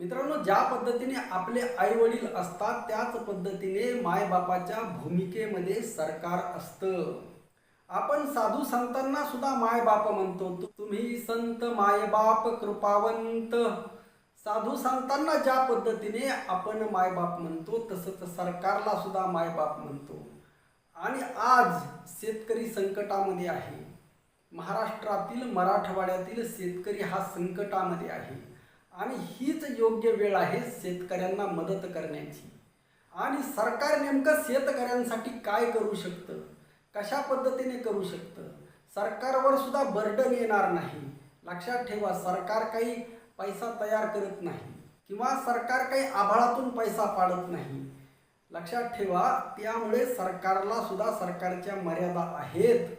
मित्रांनो ज्या पद्धतीने आपले आई वडील असतात त्याच पद्धतीने मायबापाच्या भूमिकेमध्ये सरकार असतं. आपण साधू संतांना सुद्धा मायबाप म्हणतो. तुम्ही संत मायबाप कृपावंत. साधू संतांना ज्या पद्धतीने आपण मायबाप म्हणतो तसंच सरकारला सुद्धा मायबाप म्हणतो. आणि आज शेतकरी संकटामध्ये आहे. महाराष्ट्रातील मराठवाड्यातील शेतकरी हा संकटामध्ये आहे. आणि हीच योग्य वेळ आहे शेतकऱ्यांना मदत करण्याची. आणि सरकार नेमकं शेतकऱ्यांसाठी काय करू शकतं? कशा पद्धतीने करू शकतं? सरकारवर सुद्धा बर्डन येणार नाही. लक्षात ठेवा सरकार काही पैसा तयार करत नाही किंवा सरकार काही आभाळातून पैसा पाडत नाही. लक्षात ठेवा त्यामुळे सरकारला सुद्धा सरकारच्या मर्यादा आहेत.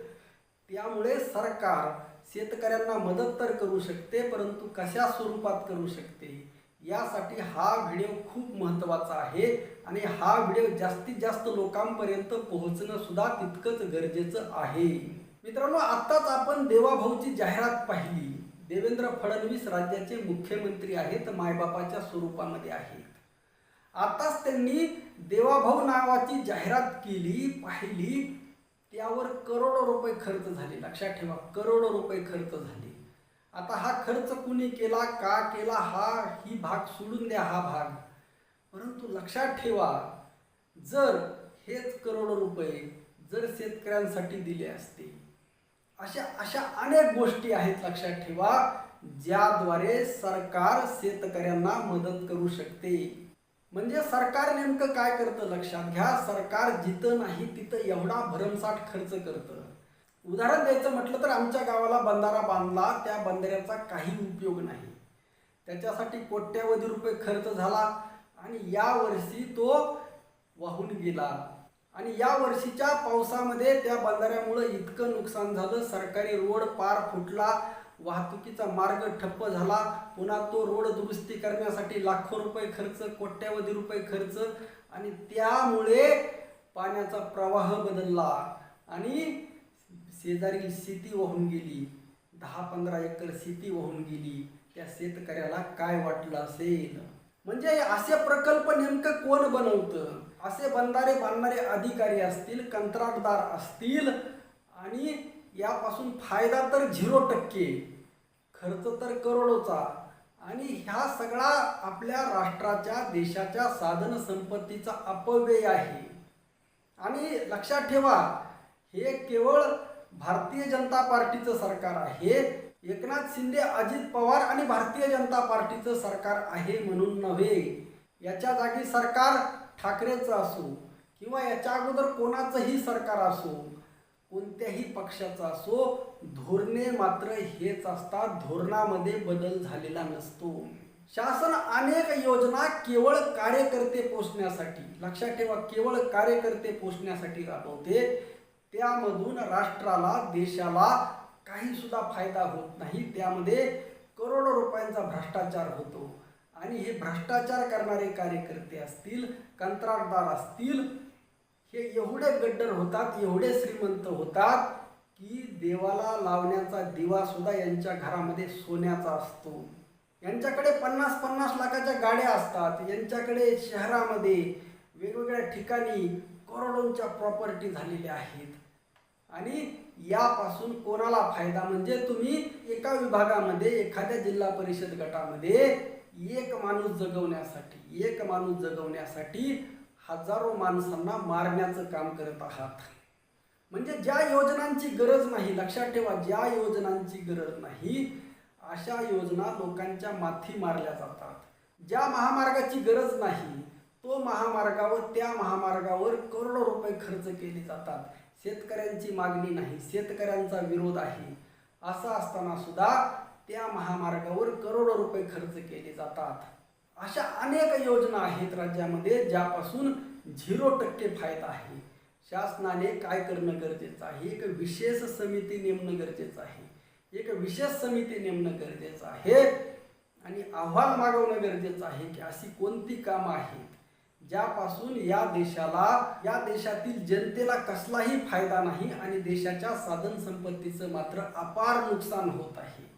त्यामुळे सरकार शेतकऱ्यांना मदत तर करू शकते परंतु कशा स्वरूपात करू शकते? यासाठी हा व्हिडिओ खूप महत्त्वाचा आहे आणि हा व्हिडिओ जास्तीत जास्त लोकांपर्यंत पोहोचणं सुद्धा तितकंच गरजेचं आहे. मित्रांनो आत्ताच आपण देवाभाऊची जाहिरात पाहिली. देवेंद्र फडणवीस राज्याचे मुख्यमंत्री आहेत मायबापाच्या स्वरूपामध्ये आहेत. आताच त्यांनी देवाभाऊ नावाची जाहिरात केली पाहिली. त्यावर करोडो रुपये खर्च झाले. लक्षात ठेवा करोडो रुपये खर्च झाले. आता हा खर्च कुणी केला का केला हा ही भाग सोडून द्या हा भाग. परंतु लक्षात ठेवा जर हेच करोडो रुपये जर शेतकऱ्यांसाठी दिले असते अशा अशा अनेक गोष्टी आहेत लक्षात ठेवा ज्याद्वारे सरकार शेतकऱ्यांना मदत करू शकते. म्हणजे सरकार नेमकं काय करतं लक्षात घ्या. सरकार जिथं नाही तिथं एवढा भरमसाठ खर्च करतं. उदाहरण द्यायचं म्हटलं तर आमच्या गावाला बंधारा बांधला त्या बंधाऱ्याचा काही उपयोग नाही. त्याच्यासाठी कोट्यावधी रुपये खर्च झाला आणि या वर्षी तो वाहून गेला. आणि या वर्षीच्या पावसामध्ये त्या बंधाऱ्यामुळं इतकं नुकसान झालं. सरकारी रोड पार फुटला. वाहतुकीचा मार्ग ठप्प झाला. पुन्हा तो रोड दुरुस्ती करण्यासाठी लाखो रुपये खर्च कोट्यावधी रुपये खर्च आणि त्यामुळे पाण्याचा प्रवाह बदलला. आणि शेजारी शेती वाहून गेली. दहा पंधरा एकर शेती वाहून गेली. त्या शेतकऱ्याला काय वाटलं असेल? म्हणजे असे प्रकल्प नेमकं कोण बनवतं? असे बंधारे बांधणारे अधिकारी असतील कंत्राटदार असतील आणि यापासून फायदा तर झिरो टक्के खर्च तर करोडोचा. आणि ह्या सगळा आपल्या राष्ट्राच्या देशाच्या साधन संपत्तीचा अपव्यय आहे. आणि लक्षात ठेवा हे केवळ भारतीय जनता पार्टीचं सरकार आहे. एकनाथ शिंदे अजित पवार आणि भारतीय जनता पार्टीचं सरकार आहे म्हणून नव्हे. याच्या जागी सरकार ठाकरेचं असो किंवा याच्या अगोदर कोणाचंही सरकार असो कोणत्याही पक्षाचा असो धोरणे मात्र हेच असतात धोरणामध्ये बदल झालेला नसतो. शासन अनेक योजना केवळ कार्यकर्ते पोचण्यासाठी लक्षात ठेवा केवळ कार्यकर्ते पोचण्यासाठी राबवते. त्यामधून राष्ट्राला देशाला काही सुद्धा फायदा होत नाही. त्यामध्ये करोडो रुपयांचा भ्रष्टाचार होतो. आणि हे भ्रष्टाचार करणारे कार्यकर्ते असतील कंत्राटदार असतील हे एवढे गड्डर होतात एवढे श्रीमंत होतात की देवाला लावण्याचा दिवा सुद्धा यांच्या घरामध्ये सोन्याचा असतो. यांच्याकडे पन्नास पन्नास लाखाच्या गाड्या असतात. यांच्याकडे शहरामध्ये वेगवेगळ्या ठिकाणी करोडोंच्या प्रॉपर्टी झालेल्या आहेत. आणि यापासून कोणाला फायदा? म्हणजे तुम्ही एका विभागामध्ये एखाद्या जिल्हा परिषद गटामध्ये एक माणूस जगवण्यासाठी एक माणूस जगवण्यासाठी हजारो माणसांना मारण्याचं काम करत आहात. म्हणजे ज्या योजनांची गरज नाही लक्षात ठेवा ज्या योजनांची गरज नाही अशा योजना लोकांच्या माथी मारल्या जातात. ज्या महामार्गाची गरज नाही तो महामार्गावर त्या महामार्गावर करोडो रुपये खर्च केले जातात. शेतकऱ्यांची मागणी नाही शेतकऱ्यांचा विरोध आहे. असं असताना सुद्धा त्या महामार्गावर करोडो रुपये खर्च केले जातात. अशा अनेक योजना आहेत राज्यामध्ये ज्यापासून झिरो टक्के फायदा आहे. शासनाने काय करणं गरजेचं आहे? एक विशेष समिती नेमणं गरजेचं आहे. एक विशेष समिती नेमणं गरजेचं आहे. आणि अहवाल मागवणं गरजेचं आहे की अशी कोणती कामं आहेत? ज्यापासून या देशाला या देशातील जनतेला कसलाही फायदा नाही आणि देशाच्या साधन संपत्तीचं मात्र अपार नुकसान होत आहे.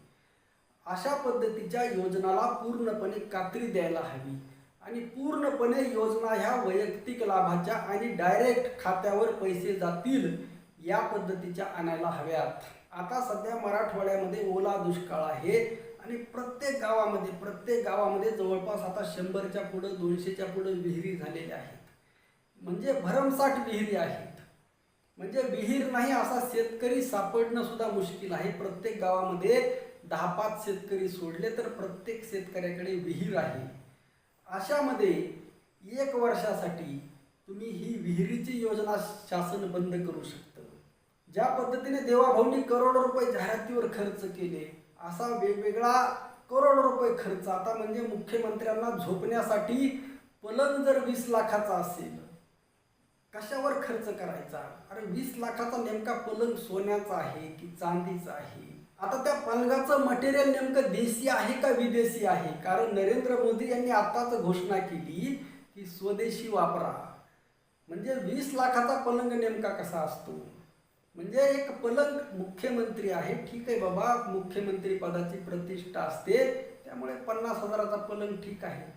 अशा पद्धतीच्या योजनाला पूर्णपणे कात्री द्यायला हवी. आणि पूर्णपणे योजना ह्या वैयक्तिक लाभाच्या आणि डायरेक्ट खात्यावर पैसे जातील या पद्धतीच्या आणायला हव्यात. आता सध्या मराठवाड्यामध्ये ओला दुष्काळ आहे आणि प्रत्येक गावामध्ये प्रत्येक गावामध्ये जवळपास आता शंभरच्या पुढं दोनशेच्या पुढं विहिरी झालेल्या आहेत. म्हणजे भरमसाठ विहिरी आहेत. म्हणजे विहीर नाही असा शेतकरी सापडणं सुद्धा मुश्किल आहे. प्रत्येक गावामध्ये दहा पाच शेतकरी सोडले तर प्रत्येक शेतकऱ्याकडे विहीर आहे. अशामध्ये एक वर्षासाठी तुम्ही ही विहिरीची योजना शासन बंद करू शकतं. ज्या पद्धतीने देवाभाऊंनी करोडो रुपये जाहिरातीवर खर्च केले असा वेगवेगळा करोडो रुपये खर्च आता म्हणजे मुख्यमंत्र्यांना झोपण्यासाठी पलंग जर वीस लाखाचा असेल कशावर खर्च करायचा? अरे वीस लाखाचा नेमका पलंग सोन्याचा आहे की चांदीचा आहे? आता त्या पलंगाचं मटेरियल नेमकं देशी आहे का विदेशी आहे? कारण नरेंद्र मोदी यांनी आताच घोषणा केली की स्वदेशी वापरा. म्हणजे वीस लाखाचा पलंग नेमका कसा असतो? म्हणजे एक पलंग मुख्यमंत्री आहे. ठीक आहे बाबा मुख्यमंत्री पदाची प्रतिष्ठा असते त्यामुळे पन्नास हजाराचा पलंग ठीक आहे.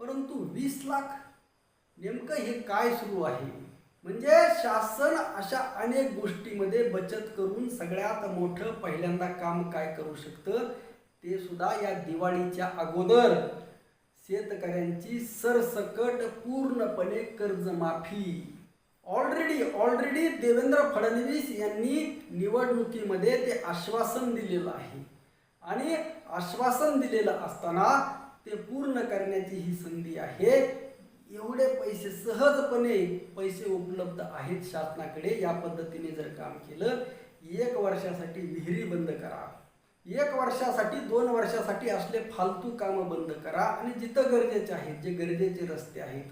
परंतु वीस लाख नेमकं हे काय सुरू आहे? म्हणजे शासन अशा अनेक गोष्टीमध्ये बचत करून सगळ्यात मोठं पहिल्यांदा काम काय करू शकतं ते सुद्धा या दिवाळीच्या अगोदर. शेतकऱ्यांची सरसकट पूर्णपणे कर्जमाफी. ऑलरेडी ऑलरेडी देवेंद्र फडणवीस यांनी निवडणुकीमध्ये ते आश्वासन दिलेलं आहे. आणि आश्वासन दिलेलं असताना ते पूर्ण करण्याची ही संधी आहे. एवढे पैसे सहजपणे पैसे उपलब्ध आहेत शासनाकडे. या पद्धतीने जर काम केलं एक वर्षासाठी विहिरी बंद करा. एक वर्षासाठी दोन वर्षासाठी असले फालतू कामं बंद करा. आणि जिथं गरजेचे आहेत जे गरजेचे रस्ते आहेत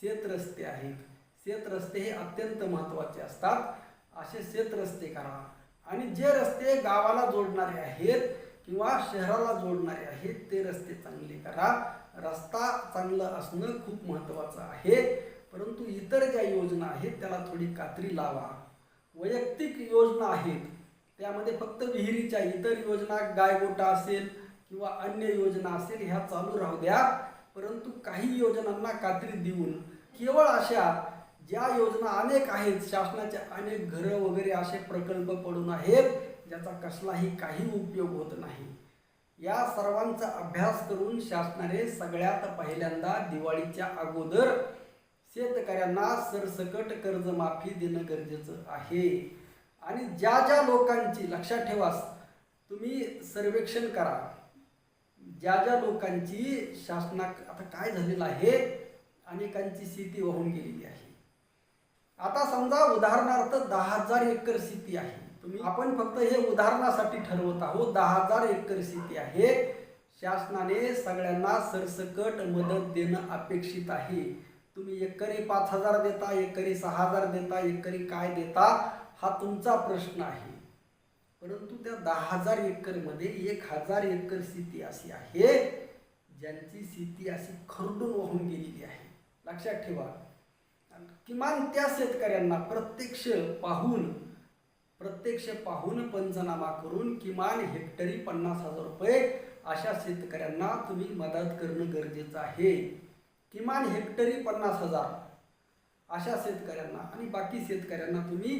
शेत रस्ते आहेत शेत रस्ते हे अत्यंत महत्त्वाचे असतात. असे शेत रस्ते करा. आणि जे रस्ते गावाला जोडणारे आहेत किंवा शहराला जोडणारे आहेत ते रस्ते चांगले करा. रस्ता चांगलं असणं खूप महत्त्वाचं आहे. परंतु इतर ज्या योजना आहेत त्याला थोडी कात्री लावा. वैयक्तिक योजना आहेत. त्यामध्ये फक्त विहिरीच्या इतर योजना गायगोटा असेल किंवा अन्य योजना असेल ह्या चालू राहू द्या. परंतु काही योजनांना कात्री देऊन केवळ अशा ज्या योजना अनेक आहेत शासनाचे अनेक घरं वगैरे असे प्रकल्प पडून आहेत ज्याचा कसलाही काही उपयोग होत नाही. या सर्वांचा अभ्यास करून शासनाने सगळ्यात पहिल्यांदा दिवाळीच्या अगोदर शेतकऱ्यांना सरसकट कर्जमाफी देणं गरजेचं आहे. आणि ज्या ज्या लोकांची लक्षात ठेवास तुम्ही सर्वेक्षण करा. ज्या ज्या लोकांची शासना आता काय झालेलं आहे? अनेकांची शेती वाहून गेलेली आहे. आता समजा उदाहरणार्थ दहा हजार एकर शेती आहे. आपण फक्त हे उदाहरणासाठी ठरवत आहोत दहा हजार एकर शेती आहे. शासनाने सगळ्यांना सरसकट मदत देणं अपेक्षित आहे. तुम्ही एकरी पाच हजार देता एकरी सहा हजार देता एकरी काय देता हा तुमचा प्रश्न आहे. परंतु त्या दहा हजार एकरमध्ये एक हजार एकर स्थिती अशी आहे ज्यांची शेती अशी खरडून वाहून गेलेली आहे. लक्षात ठेवा. किमान त्या शेतकऱ्यांना प्रत्यक्ष पाहून प्रत्यक्ष पाहून पंचनामा करून किमान हेक्टरी पन्नास हजार रुपये अशा शेतकऱ्यांना तुम्ही मदत करणं गरजेचं आहे. किमान हेक्टरी पन्नास हजार अशा शेतकऱ्यांना आणि बाकी शेतकऱ्यांना तुम्ही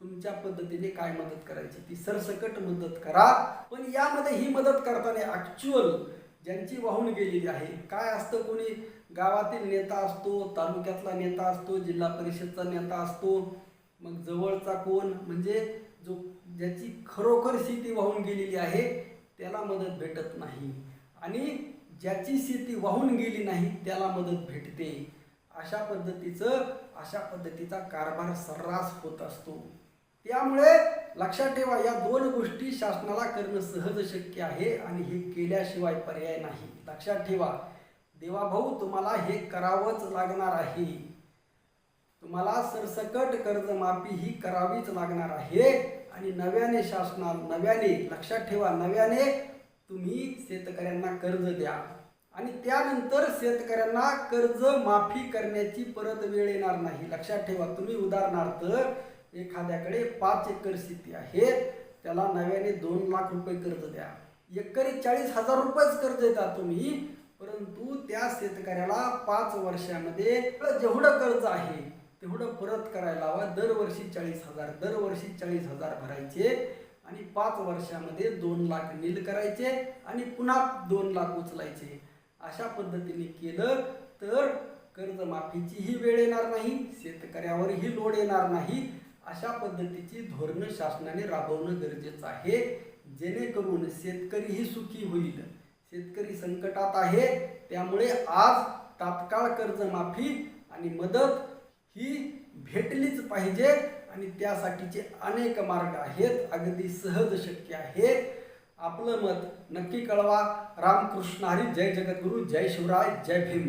तुमच्या पद्धतीने काय मदत करायची ती सरसकट मदत करा. पण यामध्ये ही मदत करताना ॲक्च्युअल ज्यांची वाहून गेलेली आहे काय असतं कोणी? गावातील नेता असतो तालुक्यातला नेता असतो जिल्हा परिषदचा नेता असतो मग जवळचा कोण म्हणजे जो ज्याची खरोखर शेती वाहून गेलेली आहे त्याला मदत भेटत नाही. आणि ज्याची शेती वाहून गेली नाही त्याला मदत भेटते. अशा पद्धतीचं अशा पद्धतीचा कारभार सर्रास होत असतो. त्यामुळे लक्षात ठेवा या दोन गोष्टी शासनाला करणं सहज शक्य आहे आणि हे केल्याशिवाय पर्याय नाही. लक्षात ठेवा देवाभाऊ तुम्हाला हे करावंच लागणार आहे. तुम्हाला सरसकट कर्जमाफी ही करावीच लागणार आहे. आणि नव्याने शासना नव्याने लक्षात ठेवा नव्याने तुम्ही शेतकऱ्यांना कर्ज द्या. आणि त्यानंतर शेतकऱ्यांना कर्ज माफी करण्याची परत वेळ येणार नाही. लक्षात ठेवा तुम्ही उदाहरणार्थ एखाद्याकडे पाच एकर शेती आहे त्याला नव्याने दोन लाख रुपये कर्ज द्या. एकरी चाळीस हजार रुपयेच कर्ज देता तुम्ही परंतु त्या शेतकऱ्याला पाच वर्षामध्ये जेवढं कर्ज आहे तेवढं परत करायला हवा दरवर्षी चाळीस हजार दरवर्षी चाळीस हजार भरायचे आणि पाच वर्षामध्ये दोन लाख नील करायचे आणि पुन्हा दोन लाख उचलायचे. अशा पद्धतीने केलं तर कर्जमाफीचीही वेळ येणार नाही शेतकऱ्यावरही लोड येणार नाही. अशा पद्धतीची धोरणं शासनाने राबवणं गरजेचं आहे. जेणेकरून शेतकरीही सुखी होईल. शेतकरी संकटात आहे. त्यामुळे आज तात्काळ कर्जमाफी आणि मदत ही भेटलीच पाहिजे आणि त्यासाठीचे अनेक मार्ग आहेत अगदी सहज शक्य आहे. आपलं मत नक्की कळवा. रामकृष्ण हरी जय जगद्गुरू जय शिवराय जय भीम.